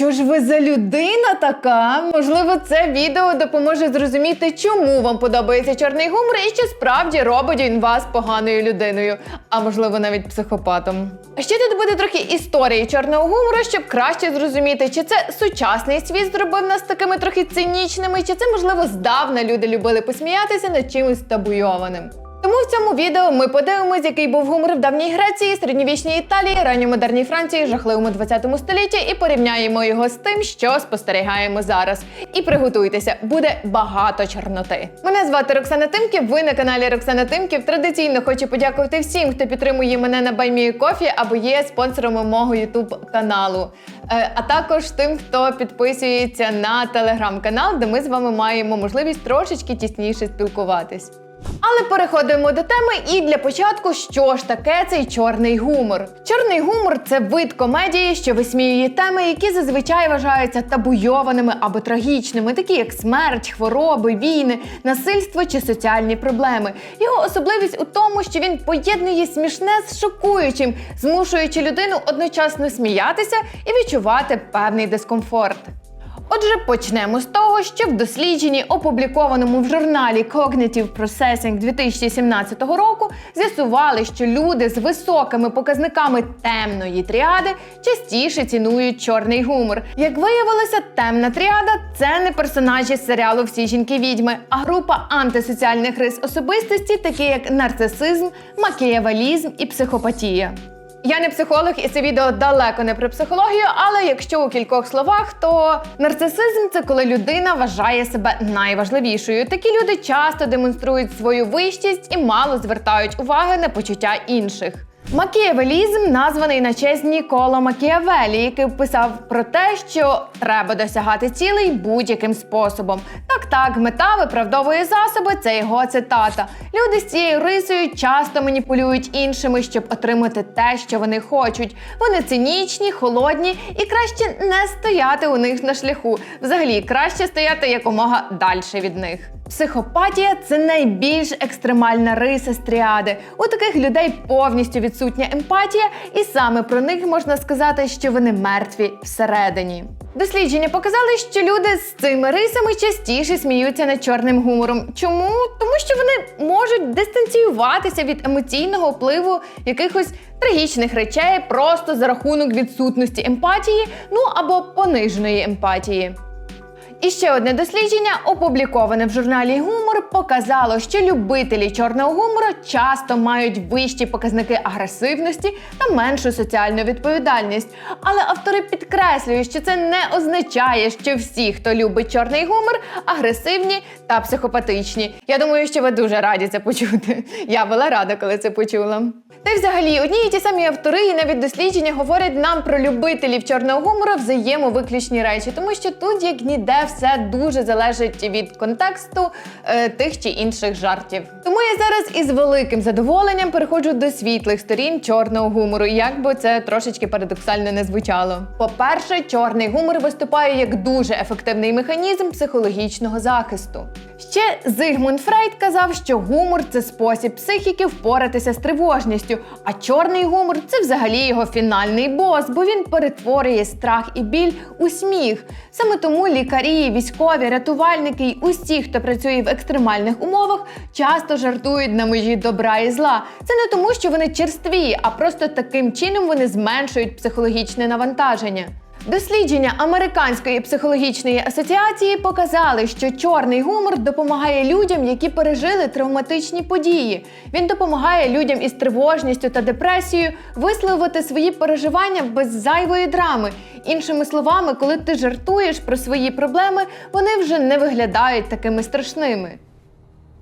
Що ж ви за людина така? Можливо, це відео допоможе зрозуміти, чому вам подобається чорний гумор і що справді робить він вас поганою людиною, а можливо навіть психопатом. А ще тут буде трохи історії чорного гумору, щоб краще зрозуміти, чи це сучасний світ зробив нас такими трохи цинічними, чи це можливо здавна люди любили посміятися над чимось табуйованим. Тому в цьому відео ми подивимось, який був гумор в давній Греції, середньовічній Італії, ранньомодерній Франції, жахливому 20 столітті і порівняємо його з тим, що спостерігаємо зараз. І приготуйтеся, буде багато чорноти. Мене звати Роксана Тимків. Ви на каналі Роксана Тимків. Традиційно хочу подякувати всім, хто підтримує мене на Баймії Кофі або є спонсором мого Ютуб каналу. Е, А також тим, хто підписується на телеграм-канал, де ми з вами маємо можливість трошечки тісніше спілкуватись. Але переходимо до теми. І для початку, що ж таке цей чорний гумор? Чорний гумор це вид комедії, що висміює теми, які зазвичай вважаються табуйованими або трагічними, такі як смерть, хвороби, війни, насильство чи соціальні проблеми. Його особливість у тому, що він поєднує смішне з шокуючим, змушуючи людину одночасно сміятися і відчувати певний дискомфорт. Отже, почнемо з того, що в дослідженні, опублікованому в журналі Cognitive Processing 2017 року, з'ясували, що люди з високими показниками темної тріади частіше цінують чорний гумор. Як виявилося, темна тріада це не персонажі з серіалу Всі жінки відьми, а група антисоціальних рис особистості, такі як нарцисизм, макіявалізм і психопатія. Я не психолог, і це відео далеко не про психологію, але якщо у кількох словах, то нарцисизм це коли людина вважає себе найважливішою. Такі люди часто демонструють свою вищість і мало звертають уваги на почуття інших. Макіавелізм названий на честь Ніколо Макіавелі, який писав про те, що треба досягати цілей будь-яким способом. Так, так, мета виправдовує засоби. Це його цитата. Люди з цією рисою часто маніпулюють іншими, щоб отримати те, що вони хочуть. Вони цинічні, холодні і краще не стояти у них на шляху. Взагалі, краще стояти якомога далі від них. Психопатія це найбільш екстремальна риса з тріади. У таких людей повністю відсутня емпатія, і саме про них можна сказати, що вони мертві всередині. Дослідження показали, що люди з цими рисами частіше сміються над чорним гумором. Чому? Тому що вони можуть дистанціюватися від емоційного впливу якихось трагічних речей просто за рахунок відсутності емпатії, ну або пониженої емпатії. І ще одне дослідження, опубліковане в журналі Гумор, показало, що любителі чорного гумору часто мають вищі показники агресивності та меншу соціальну відповідальність. Але автори підкреслюють, що це не означає, що всі, хто любить чорний гумор, агресивні та психопатичні. Я думаю, що ви дуже раді це почути. Я була рада, коли це почула. Та й взагалі одні і ті самі автори і навіть дослідження говорять нам про любителів чорного гумору взаємовиключні речі, тому що тут, як ніде, все дуже залежить від контексту е, тих чи інших жартів. Тому я зараз із великим задоволенням переходжу до світлих сторін чорного гумору, як би це трошечки парадоксально не звучало. По-перше, чорний гумор виступає як дуже ефективний механізм психологічного захисту. Ще Зигмунд Фрейд казав, що гумор це спосіб психіки впоратися з тривожністю, а чорний гумор це взагалі його фінальний бос, бо він перетворює страх і біль у сміх. Саме тому лікарі, військові, рятувальники й усі, хто працює в екстремальних умовах, часто жартують на межі добра і зла. Це не тому, що вони черстві, а просто таким чином вони зменшують психологічне навантаження. Дослідження Американської психологічної асоціації показали, що чорний гумор допомагає людям, які пережили травматичні події. Він допомагає людям із тривожністю та депресією висловити свої переживання без зайвої драми. Іншими словами, коли ти жартуєш про свої проблеми, вони вже не виглядають такими страшними.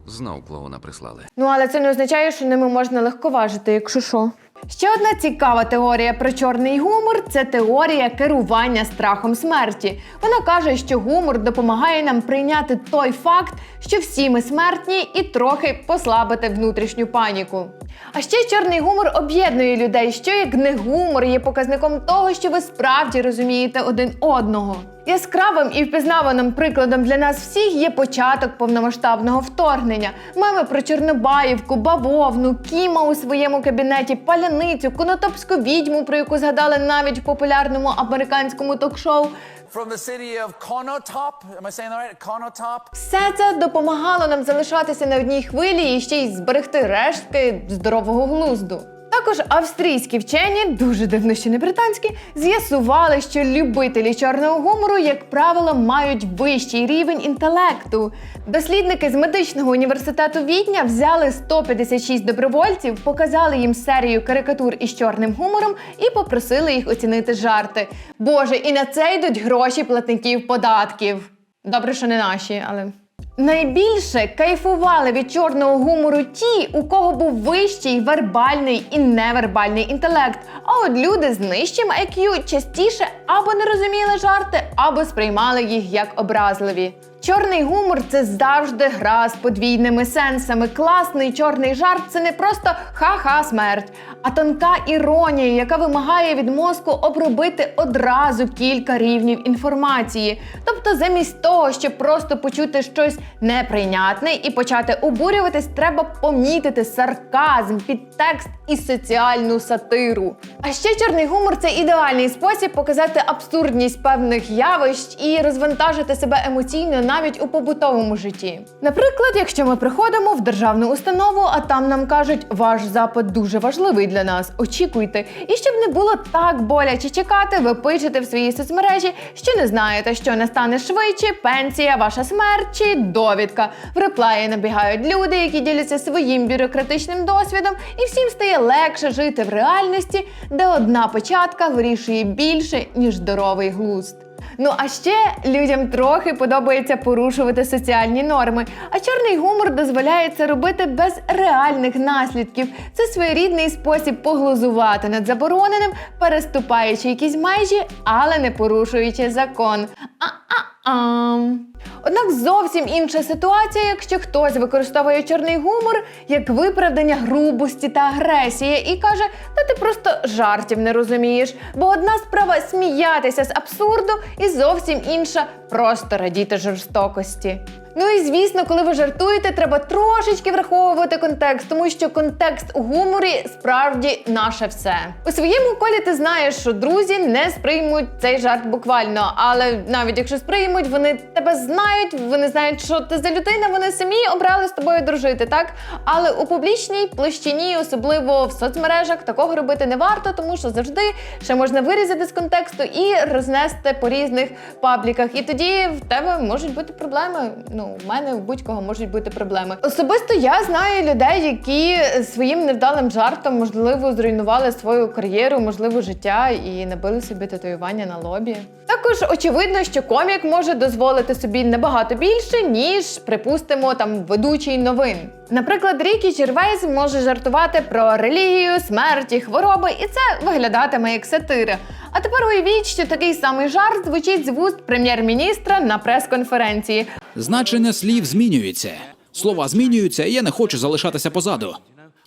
Знов клоуна прислали. Ну але це не означає, що ними можна легковажити, якщо що. Ще одна цікава теорія про чорний гумор це теорія керування страхом смерті. Вона каже, що гумор допомагає нам прийняти той факт, що всі ми смертні, і трохи послабити внутрішню паніку. А ще чорний гумор об'єднує людей, що як не гумор є показником того, що ви справді розумієте один одного. Яскравим і впізнаваним прикладом для нас всіх є початок повномасштабного вторгнення. Меми про Чорнобаївку, бавовну, Кіма у своєму кабінеті, паляницю конотопську відьму, про яку згадали навіть в популярному американському ток-шоу. From the city of Konotop. Am I saying that right? Konotop. Все це допомагало нам залишатися на одній хвилі і ще й зберегти рештки здорового глузду. Також австрійські вчені, дуже дивно, що не британські, з'ясували, що любителі чорного гумору, як правило, мають вищий рівень інтелекту. Дослідники з медичного університету Відня взяли 156 добровольців, показали їм серію карикатур із чорним гумором і попросили їх оцінити жарти. Боже, і на це йдуть гроші платників податків. Добре, що не наші, але. Найбільше кайфували від чорного гумору ті, у кого був вищий вербальний і невербальний інтелект. А от люди з нижчим IQ частіше або не розуміли жарти, або сприймали їх як образливі. Чорний гумор це завжди гра з подвійними сенсами. Класний чорний жарт це не просто ха-ха смерть, а тонка іронія, яка вимагає від мозку обробити одразу кілька рівнів інформації. Тобто, замість того, щоб просто почути щось неприйнятне і почати обурюватись, треба помітити сарказм, підтекст і соціальну сатиру. А ще чорний гумор це ідеальний спосіб показати абсурдність певних явищ і розвантажити себе емоційно навіть у побутовому житті. Наприклад, якщо ми приходимо в державну установу, а там нам кажуть, ваш запит дуже важливий для нас, очікуйте. І щоб не було так боляче чекати, ви пишете в своїй соцмережі, що не знаєте, що настане швидше, пенсія, ваша смерть чи довідка. В реплаї набігають люди, які діляться своїм бюрократичним досвідом, і всім стає легше жити в реальності, де одна початка вирішує більше, ніж здоровий глузд. Ну а ще людям трохи подобається порушувати соціальні норми. А чорний гумор дозволяє це робити без реальних наслідків. Це своєрідний спосіб поглузувати над забороненим, переступаючи якісь межі, але не порушуючи закон. А-а-ам. Однак зовсім інша ситуація, якщо хтось використовує чорний гумор як виправдання грубості та агресії і каже, та ти просто жартів не розумієш. Бо одна справа сміятися з абсурду, і зовсім інша просто радіти жорстокості. Ну і звісно, коли ви жартуєте, треба трошечки враховувати контекст, тому що контекст у гуморі справді наше все. У своєму колі ти знаєш, що друзі не сприймуть цей жарт буквально, але навіть якщо сприймуть, вони тебе знають, вони знають, що ти за людина, вони самі обрали з тобою дружити, так? Але у публічній площині, особливо в соцмережах, такого робити не варто, тому що завжди ще можна вирізати з контексту і рознести по різних пабліках. І тоді в тебе можуть бути проблеми. Ну, в мене у будь-кого можуть бути проблеми. Особисто я знаю людей, які своїм невдалим жартом можливо зруйнували свою кар'єру, можливо, життя і набили собі татуювання на лобі. Також очевидно, що комік може дозволити собі набагато більше, ніж, припустимо, там ведучий новин. Наприклад, Рікі Червейс може жартувати про релігію, смерті, хвороби, і це виглядатиме як сатира. А тепер уявіть, що такий самий жарт звучить з вуст прем'єр-міністра на прес-конференції. Значення слів змінюється. Слова змінюються, і я не хочу залишатися позаду.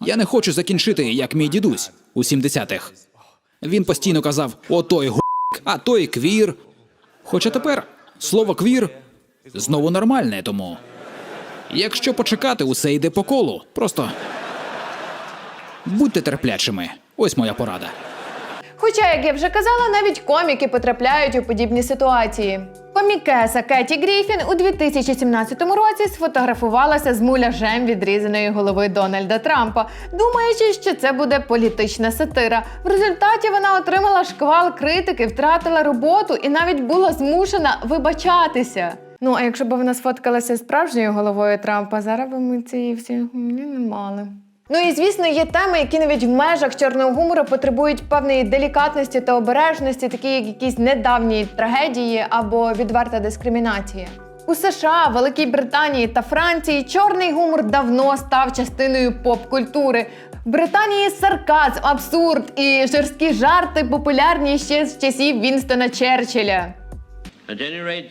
Я не хочу закінчити, як мій дідусь у 70-х. Він постійно казав отой гу, а той квір. Хоча тепер слово квір знову нормальне, тому. Якщо почекати, усе йде по колу. Просто будьте терплячими. Ось моя порада. Хоча, як я вже казала, навіть коміки потрапляють у подібні ситуації. Комікеса Кеті Гріфін у 2017 році сфотографувалася з муляжем відрізаної голови Дональда Трампа, думаючи, що це буде політична сатира. В результаті вона отримала шквал критики, втратила роботу і навіть була змушена вибачатися. Ну а якщо б вона сфоткалася справжньою головою Трампа, зараз би ми цієї всі не мали. Ну і звісно, є теми, які навіть в межах чорного гумору потребують певної делікатності та обережності, такі як якісь недавні трагедії або відверта дискримінація. У США, Великій Британії та Франції чорний гумор давно став частиною поп-культури. В Британії сарказм, абсурд і жорсткі жарти популярні ще з часів Вінстона Черчилля. At any rate.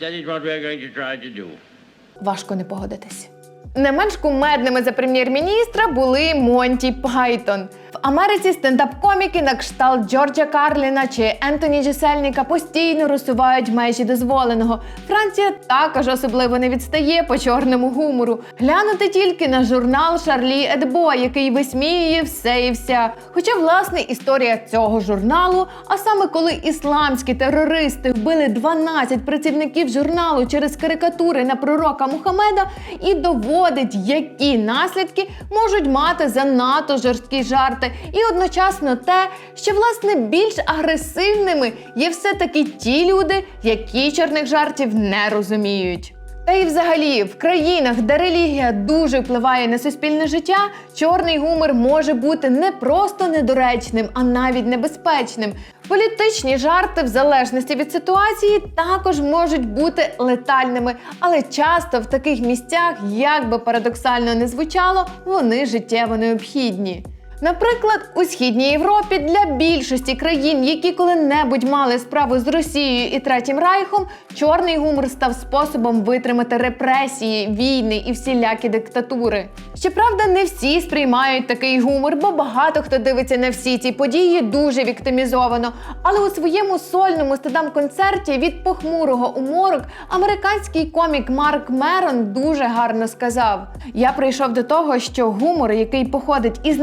Важко не погодитись. Не менш кумедними за прем'єр-міністра були Монті Пайтон. В Америці стендап-коміки на кшталт Джорджа Карліна чи Ентоні Джесельніка постійно розсувають межі дозволеного. Франція також особливо не відстає по чорному гумору. Глянути тільки на журнал Шарлі Едбо, який висміює все і вся. Хоча, власне, історія цього журналу, а саме коли ісламські терористи вбили 12 працівників журналу через карикатури на пророка Мухаммеда, і доводить, які наслідки можуть мати занадто жорсткі жарти, і одночасно те, що власне більш агресивними є все-таки ті люди, які чорних жартів не розуміють. Та й взагалі, в країнах, де релігія дуже впливає на суспільне життя, чорний гумор може бути не просто недоречним, а навіть небезпечним. Політичні жарти, в залежності від ситуації, також можуть бути летальними, але часто в таких місцях, як би парадоксально не звучало, вони життєво необхідні. Наприклад, у східній Європі для більшості країн, які коли-небудь мали справу з Росією і Третім Райхом, чорний гумор став способом витримати репресії, війни і всілякі диктатури. Щоправда, не всі сприймають такий гумор, бо багато хто дивиться на всі ці події дуже віктимізовано. Але у своєму сольному стадам-концерті від похмурого у морок американський комік Марк Мерон дуже гарно сказав: Я прийшов до того, що гумор, який походить із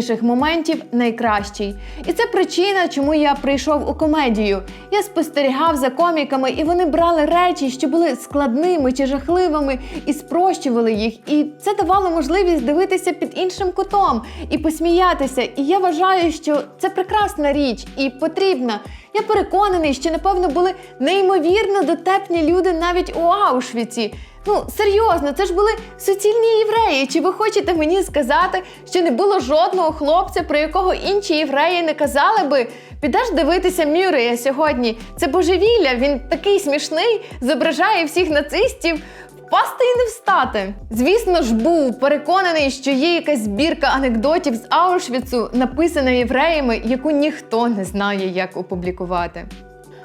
найтемніших моментів, найкращий. І це причина, чому я прийшов у комедію. Я спостерігав за коміками, і вони брали речі, що були складними чи жахливими, і спрощували їх. І це давало можливість дивитися під іншим кутом і посміятися. І я вважаю, що це прекрасна річ і потрібна. Я переконаний, що напевно були неймовірно дотепні люди навіть у Аушвіці. Ну, серйозно, це ж були суцільні євреї. Чи ви хочете мені сказати, що не було жодного хлопця, про якого інші євреї не казали би? Підеш дивитися Мюррея сьогодні. Це божевілля, він такий смішний, зображає всіх нацистів. Впасти і не встати. Звісно ж, був переконаний, що є якась збірка анекдотів з Аушвіцу, написана євреями, яку ніхто не знає, як опублікувати.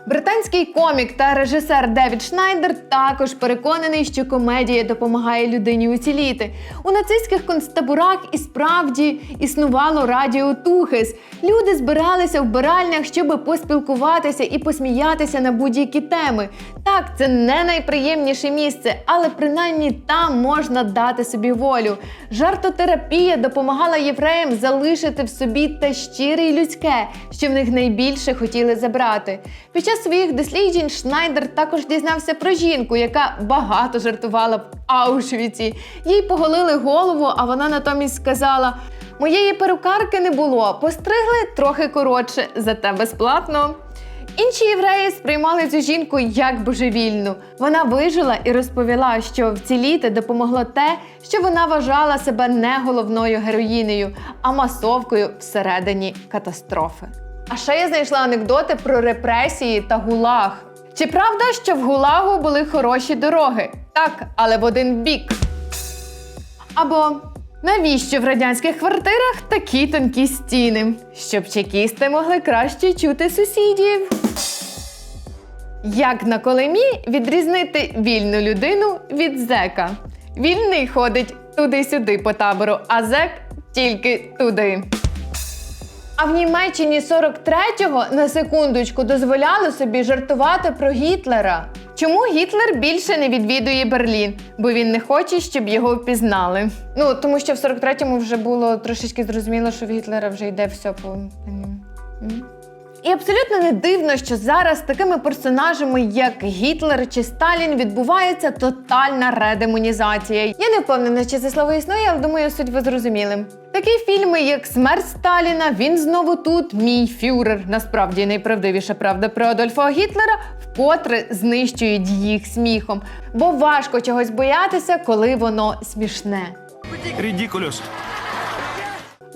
Британський комік та режисер Девід Шнайдер також переконаний, що комедія допомагає людині уціліти. У нацистських концтаборах і справді існувало радіо Тухес. Люди збиралися в биральнях, щоб поспілкуватися і посміятися на будь-які теми. Так, це не найприємніше місце, але принаймні там можна дати собі волю. Жартотерапія допомагала євреям залишити в собі те щире і людське, що в них найбільше хотіли забрати. Під час своїх досліджень Шнайдер також дізнався про жінку, яка багато жартувала в Аушвіці. Їй поголили голову, а вона натомість сказала: Моєї перукарки не було, постригли трохи коротше, зате безплатно. Інші євреї сприймали цю жінку як божевільну. Вона вижила і розповіла, що вціліти допомогло те, що вона вважала себе не головною героїнею, а масовкою всередині катастрофи. А ще я знайшла анекдоти про репресії та гулаг. Чи правда, що в гулагу були хороші дороги? Так, але в один бік. Або навіщо в радянських квартирах такі тонкі стіни? Щоб чекісти могли краще чути сусідів. Як на колемі відрізнити вільну людину від зека? Вільний ходить туди-сюди по табору, а зек тільки туди. А в Німеччині 43-го на секундочку дозволяли собі жартувати про Гітлера. Чому Гітлер більше не відвідує Берлін? Бо він не хоче, щоб його впізнали. Ну тому що в 43-му вже було трошечки зрозуміло, що в Гітлера вже йде все по. І абсолютно не дивно, що зараз такими персонажами, як Гітлер чи Сталін, відбувається тотальна редемонізація. Я не впевнена, чи це слово існує, але думаю, суть ви зрозуміли. Такі фільми, як Смерть Сталіна, він знову тут, мій фюрер. Насправді найправдивіша правда про Адольфа Гітлера, вкотре знищують їх сміхом. Бо важко чогось боятися, коли воно смішне. Рідікулюс.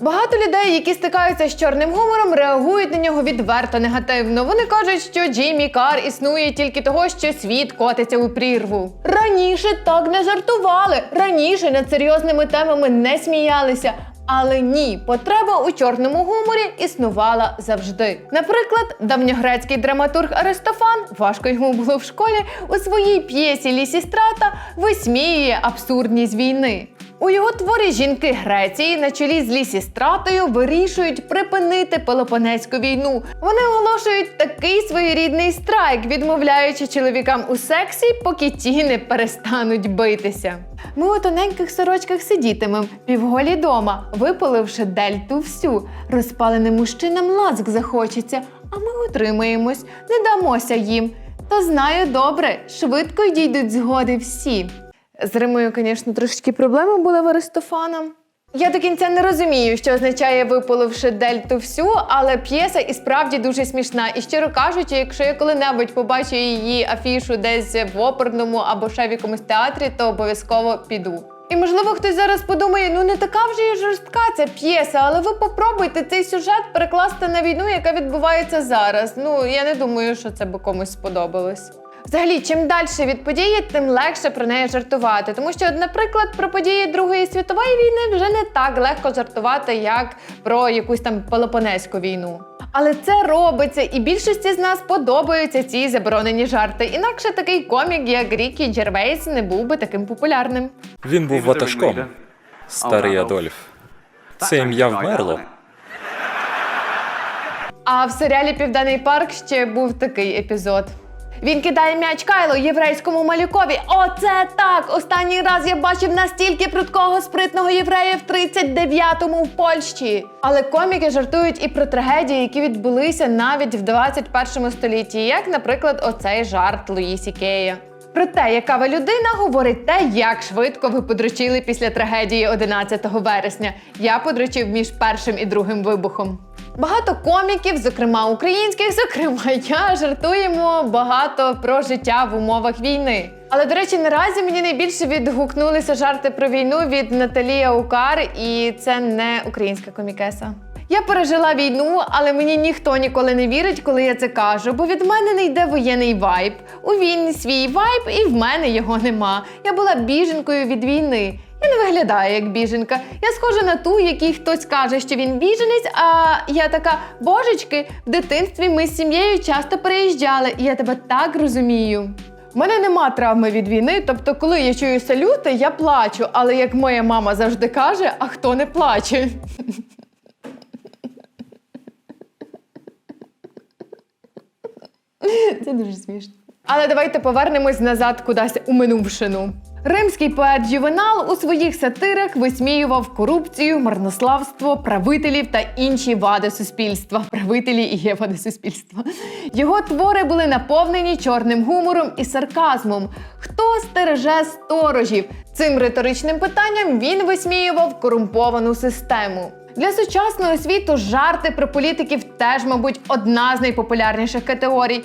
Багато людей, які стикаються з чорним гумором, реагують на нього відверто негативно. Вони кажуть, що Джиммі Кар існує тільки того, що світ котиться у прірву. Раніше так не жартували, раніше над серйозними темами не сміялися. Але ні, потреба у чорному гуморі існувала завжди. Наприклад, давньогрецький драматург Аристофан, важко йому було в школі, у своїй п'єсі Лісістрата висміює абсурдність війни. У його творі жінки Греції на чолі з Лісістратою вирішують припинити Пелопонезьку війну. Вони оголошують такий своєрідний страйк, відмовляючи чоловікам у сексі, поки ті не перестануть битися. Ми у тоненьких сорочках сидітимем, півголі дома, випаливши дельту всю. Розпаленим мужчинам ласк захочеться, а ми утримаємось, не дамося їм. Та знаю добре, швидко й дійдуть згоди всі. З Римою, звісно, трошечки проблеми були в Аристофана. Я до кінця не розумію, що означає виполивши дельту всю, але п'єса і справді дуже смішна. І щиро кажучи, якщо я коли-небудь побачу її афішу десь в оперному або ще в якомусь театрі, то обов'язково піду. І можливо хтось зараз подумає, ну не така вже і жорстка ця п'єса, але ви попробуйте цей сюжет перекласти на війну, яка відбувається зараз. Ну я не думаю, що це би комусь сподобалось. Взагалі, чим далі від події, тим легше про неї жартувати. Тому що, наприклад, про події Другої світової війни вже не так легко жартувати, як про якусь там Пелопонезьку війну. Але це робиться, і більшості з нас подобаються ці заборонені жарти. Інакше такий комік, як Рікі Джервейс, не був би таким популярним. Він був ватажком. Старий Адольф. Це ім'я вмерло. А в серіалі Південний парк ще був такий епізод. Він кидає м'яч Кайло єврейському малюкові. Оце так! Останній раз я бачив настільки прудкого спритного єврея в 39-му в Польщі. Але коміки жартують і про трагедії, які відбулися навіть в 21 столітті, як, наприклад, оцей жарт Луїсі Сікея. Про те, яка ви людина, говорить те, як швидко ви подрочили після трагедії 11 вересня. Я подрочив між першим і другим вибухом. Багато коміків, зокрема українських, зокрема я, жартуємо багато про життя в умовах війни. Але до речі, наразі мені найбільше відгукнулися жарти про війну від Наталії Аукар, і це не українська комікеса. Я пережила війну, але мені ніхто ніколи не вірить, коли я це кажу, бо від мене не йде воєнний вайб. У війні свій вайб, і в мене його нема. Я була біженкою від війни. Я не виглядаю як біженка. Я схожа на ту, якій хтось каже, що він біженець. А я така, божечки, в дитинстві ми з сім'єю часто переїжджали, і я тебе так розумію. У мене нема травми від війни, тобто, коли я чую салюти, я плачу. Але як моя мама завжди каже, а хто не плаче? Це дуже смішно. Але давайте повернемось назад кудись у минувшину. Римський поет Ювенал у своїх сатирах висміював корупцію, марнославство, правителів та інші вади суспільства. Правителі і є вади суспільства. Його твори були наповнені чорним гумором і сарказмом. Хто стереже сторожів? Цим риторичним питанням він висміював корумповану систему. Для сучасного світу жарти про політиків теж, мабуть, одна з найпопулярніших категорій.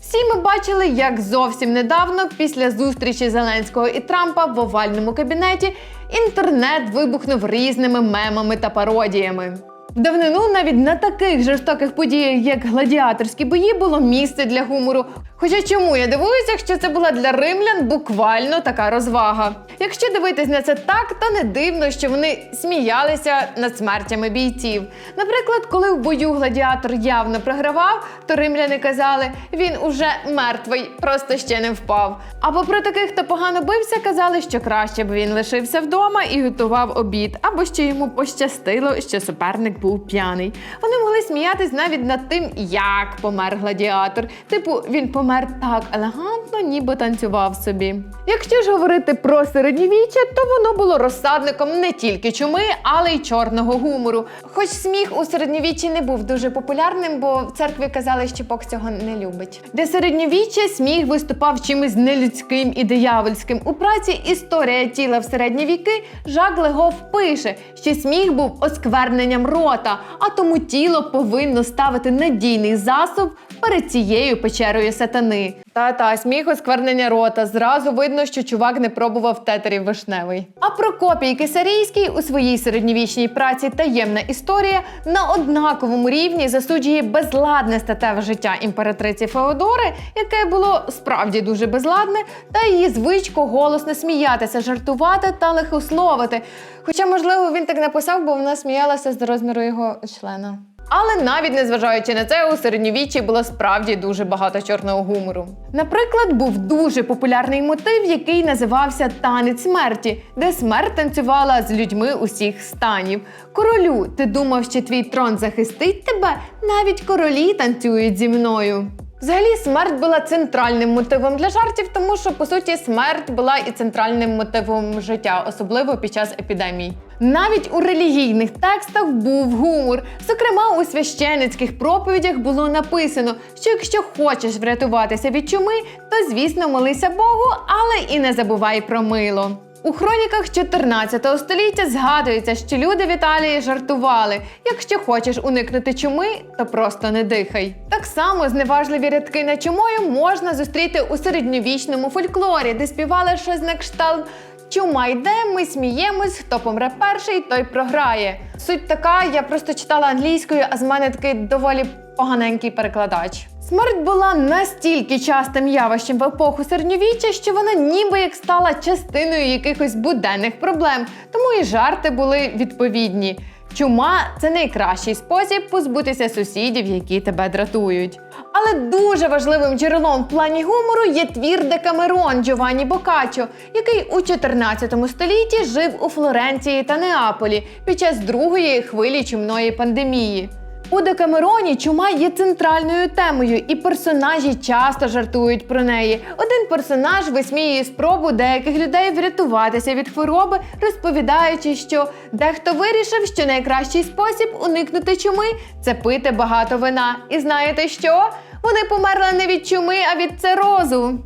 Всі ми бачили, як зовсім недавно, після зустрічі Зеленського і Трампа в овальному кабінеті, інтернет вибухнув різними мемами та пародіями. Давнину навіть на таких жорстоких подіях, як гладіаторські бої, було місце для гумору. Хоча чому я дивуюся, що це була для римлян буквально така розвага. Якщо дивитись на це так, то не дивно, що вони сміялися над смертями бійців. Наприклад, коли в бою гладіатор явно програвав, то римляни казали, він уже мертвий, просто ще не впав. Або про таких, хто погано бився, казали, що краще б він лишився вдома і готував обід, або що йому пощастило, що суперник був п'яний. Вони могли сміятись навіть над тим, як помер гладіатор. Типу, він помер так елегантно, ніби танцював собі. Якщо ж говорити про середньовіччя, то воно було розсадником не тільки чуми, але й чорного гумору. Хоч сміх у середньовіччі не був дуже популярним, бо в церкві казали, що Бог цього не любить. Для середньовіччя сміх виступав чимось нелюдським і диявольським. У праці Історія тіла в середні віки Жак Легов пише, що сміх був оскверненням рота, а тому тіло повинно ставити надійний засоб перед цією печерою сатани. Та-та, сміх осквернення рота. Зразу видно, що чувак не пробував тетерів вишневий. А Прокопій Кисарійський у своїй середньовічній праці Таємна історія на однаковому рівні засуджує безладне статеве життя імператриці Феодори, яке було справді дуже безладне, та її звичку голосно сміятися, жартувати та лихословити. Хоча, можливо, він так написав, бо вона сміялася з розміру його члена. Але навіть незважаючи на це, у середньовіччі було справді дуже багато чорного гумору. Наприклад, був дуже популярний мотив, який називався Танець смерті, де смерть танцювала з людьми усіх станів. Королю, ти думав, що твій трон захистить тебе? Навіть королі танцюють зі мною. Взагалі, смерть була центральним мотивом для жартів, тому що по суті смерть була і центральним мотивом життя, особливо під час епідемій. Навіть у релігійних текстах був гумор. Зокрема, у священицьких проповідях було написано, що якщо хочеш врятуватися від чуми, то звісно молися Богу, але і не забувай про мило. У хроніках 14 століття згадується, що люди в Італії жартували: якщо хочеш уникнути чуми, то просто не дихай. Так само зневажливі рядки на чумою можна зустріти у середньовічному фольклорі, де співали щось на кшталт. Чума йде, ми сміємось, хто помре перший, той програє. Суть така, я просто читала англійською, а з мене такий доволі поганенький перекладач. Смерть була настільки частим явищем в епоху середньовіччя, що вона ніби як стала частиною якихось буденних проблем, тому і жарти були відповідні. Чума це найкращий спосіб позбутися сусідів, які тебе дратують. Але дуже важливим джерелом в плані гумору є твір Декамерон Джованні Бокаччо, який у 14 столітті жив у Флоренції та Неаполі під час другої хвилі чумної пандемії. У Декамероні чума є центральною темою, і персонажі часто жартують про неї. Один персонаж висміює спробу деяких людей врятуватися від хвороби, розповідаючи, що дехто вирішив, що найкращий спосіб уникнути чуми це пити багато вина. І знаєте що? Вони померли не від чуми, а від цирозу.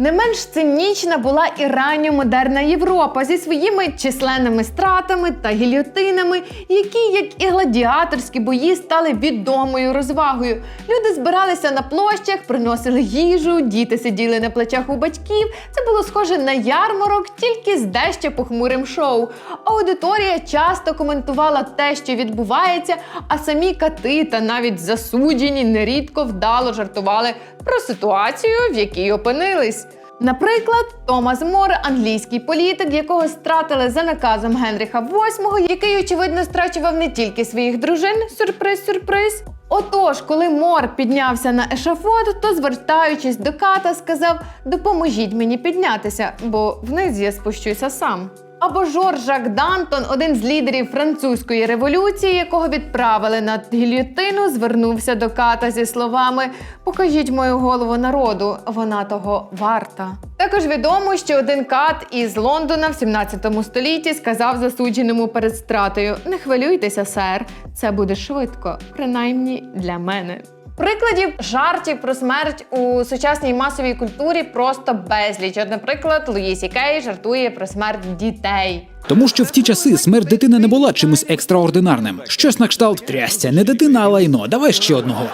Не менш цинічна була і ранньомодерна Європа зі своїми численними стратами та гільйотинами, які, як і гладіаторські бої, стали відомою розвагою. Люди збиралися на площах, приносили їжу, діти сиділи на плечах у батьків. Це було схоже на ярмарок, тільки з дещо похмурим шоу. Аудиторія часто коментувала те, що відбувається, а самі кати та навіть засуджені нерідко вдало жартували про ситуацію, в якій опинились. Наприклад, Томас Мор, англійський політик, якого стратили за наказом Генріха VIII, який, очевидно, страчував не тільки своїх дружин, сюрприз-сюрприз. Отож, коли Мор піднявся на ешафот, то, звертаючись до ката, сказав: Допоможіть мені піднятися, бо вниз я спущуся сам. Або Жорж-Жак Дантон, один з лідерів французької революції, якого відправили на гільйотину, звернувся до ката зі словами: Покажіть мою голову народу, вона того варта. Також відомо, що один кат із Лондона в 17 столітті сказав засудженому перед стратою: Не хвилюйтеся, сер, це буде швидко, принаймні для мене. Прикладів жартів про смерть у сучасній масовій культурі просто безліч. От, наприклад, Луїсі Кей жартує про смерть дітей. Тому що в ті часи смерть дитини не була чимось екстраординарним. Щось на кшталт трясця, не дитина, а лайно. Давай ще одного.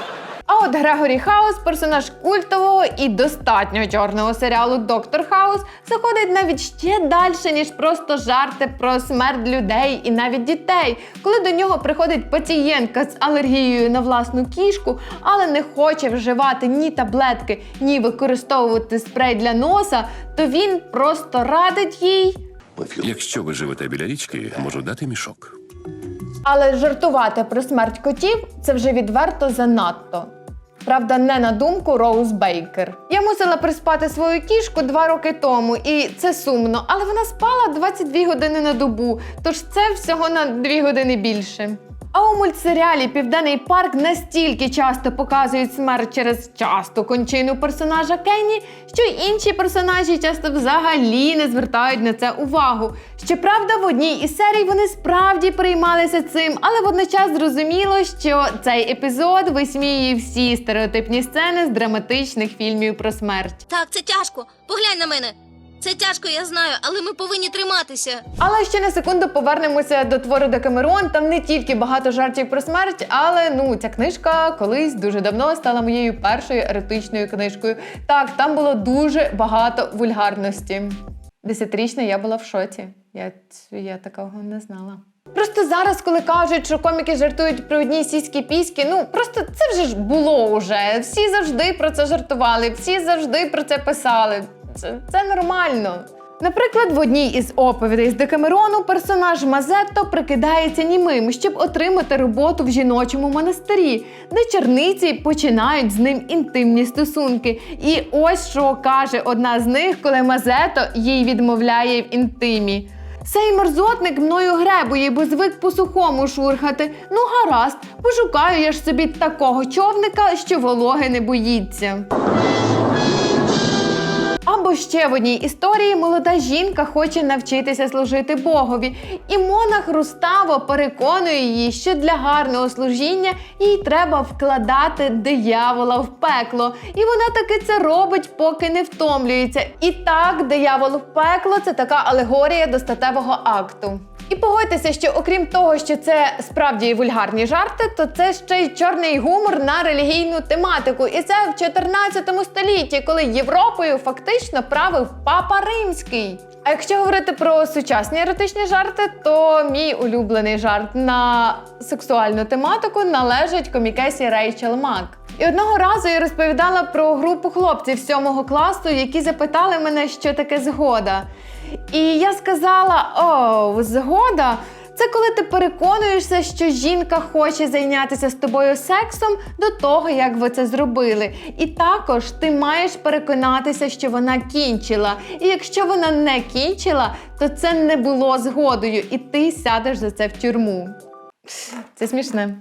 А от Грегорі Хаус, персонаж культового і достатньо чорного серіалу Доктор Хаус, заходить навіть ще далі, ніж просто жарти про смерть людей і навіть дітей. Коли до нього приходить пацієнтка з алергією на власну кішку, але не хоче вживати ні таблетки, ні використовувати спрей для носа, то він просто радить їй. Якщо ви живете біля річки, можу дати мішок. Але жартувати про смерть котів це вже відверто занадто. Правда, не на думку Роуз Бейкер. Я мусила приспати свою кішку два роки тому, і це сумно, але вона спала 22 години на добу, тож це всього на 2 години більше. А у мультсеріалі Південний парк настільки часто показують смерть через часту кончину персонажа Кенні, що інші персонажі часто взагалі не звертають на це увагу. Щоправда, в одній із серій вони справді приймалися цим, але водночас зрозуміло, що цей епізод висміює всі стереотипні сцени з драматичних фільмів про смерть. Так, це тяжко. Поглянь на мене. Це тяжко, я знаю, але ми повинні триматися. Але ще на секунду повернемося до твору Декамерон. Там не тільки багато жартів про смерть, але ну ця книжка колись дуже давно стала моєю першою еротичною книжкою. Так, там було дуже багато вульгарності. Десятирічна я була в шоці. Я, я такого не знала. Просто зараз, коли кажуть, що коміки жартують про одні сіські піськи, ну просто це вже ж було уже. Всі завжди про це жартували, всі завжди про це писали. Це, це нормально. Наприклад, в одній із оповідей з Декамерону персонаж Мазетто прикидається німим, щоб отримати роботу в жіночому монастирі, де черниці починають з ним інтимні стосунки. І ось що каже одна з них, коли Мазетто їй відмовляє в інтимі. Цей мерзотник мною гребує, бо звик по сухому шурхати. Ну гаразд, пошукаю я ж собі такого човника, що вологи не боїться. Або ще в одній історії молода жінка хоче навчитися служити Богові, і монах Руставо переконує її, що для гарного служіння їй треба вкладати диявола в пекло. І вона таки це робить, поки не втомлюється. І так, диявол в пекло це така алегорія до статевого акту. І погодьтеся, що окрім того, що це справді вульгарні жарти, то це ще й чорний гумор на релігійну тематику. І це в 14 столітті, коли Європою фактично правив папа римський. А якщо говорити про сучасні еротичні жарти, то мій улюблений жарт на сексуальну тематику належить комікесі Рейчел Мак. І одного разу я розповідала про групу хлопців сьомого класу, які запитали мене, що таке згода. І я сказала: о, згода. Це коли ти переконуєшся, що жінка хоче зайнятися з тобою сексом до того, як ви це зробили. І також ти маєш переконатися, що вона кінчила. І якщо вона не кінчила, то це не було згодою, і ти сядеш за це в тюрму. Це смішне.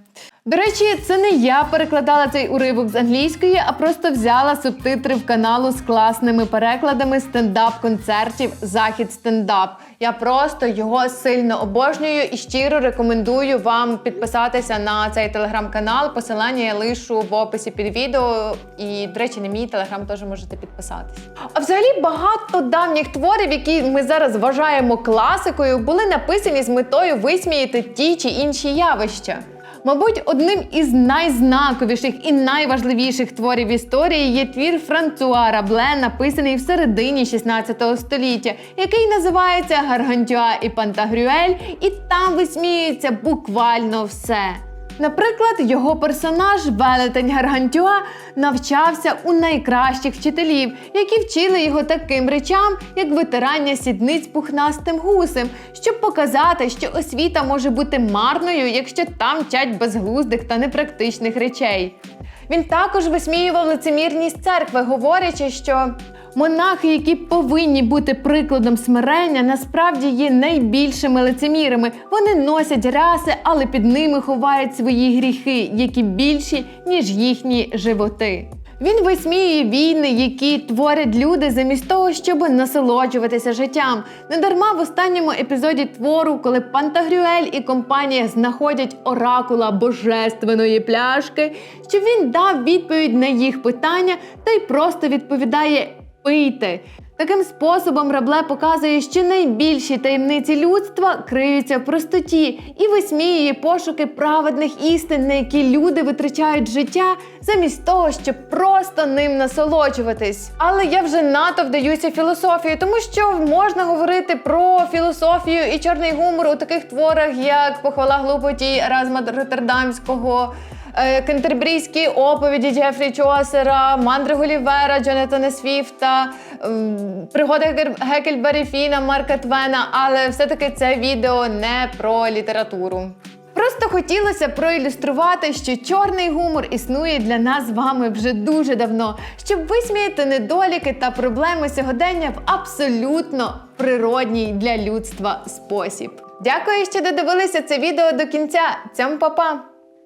До речі, це не я перекладала цей уривок з англійської, а просто взяла субтитри в каналу з класними перекладами стендап-концертів Захід стендап. Я просто його сильно обожнюю і щиро рекомендую вам підписатися на цей телеграм-канал. Посилання я лишу в описі під відео. І, до речі, на мій телеграм теж можете підписатись. А взагалі багато давніх творів, які ми зараз вважаємо класикою, були написані з метою висміяти ті чи інші явища. Мабуть, одним із найзнаковіших і найважливіших творів історії є твір Франсуа Рабле, написаний в середині 16 століття, який називається Гаргантюа і Пантагрюель, і там висміюється буквально все. Наприклад, його персонаж Велетень Гаргантюа навчався у найкращих вчителів, які вчили його таким речам, як витирання сідниць пухнастим гусем, щоб показати, що освіта може бути марною, якщо там вчать безглуздих та непрактичних речей. Він також висміював лицемірність церкви, говорячи, що монахи, які повинні бути прикладом смирення, насправді є найбільшими лицемірами. Вони носять раси, але під ними ховають свої гріхи, які більші, ніж їхні животи. Він висміює війни, які творять люди замість того, щоб насолоджуватися життям. Недарма в останньому епізоді твору, коли Пантагрюель і компанія знаходять оракула божественної пляшки, що він дав відповідь на їх питання та й просто відповідає пийте. Таким способом Рабле показує, що найбільші таємниці людства криються в простоті і висміює пошуки праведних істин, на які люди витрачають життя, замість того, щоб просто ним насолоджуватись. Але я вже надто вдаюся філософії, тому що можна говорити про філософію і чорний гумор у таких творах, як похвала глупоті Еразма Роттердамського. Е, Кентербрійські оповіді Джефрі Чосера, мандри Гулівера, Джонатана Свіфта, пригоди Гекельбері Фіна, Марка Твена, але все-таки це відео не про літературу. Просто хотілося проілюструвати, що чорний гумор існує для нас з вами вже дуже давно, щоб висміяти недоліки та проблеми сьогодення в абсолютно природній для людства спосіб. Дякую, що додивилися це відео до кінця. Цьому па-па!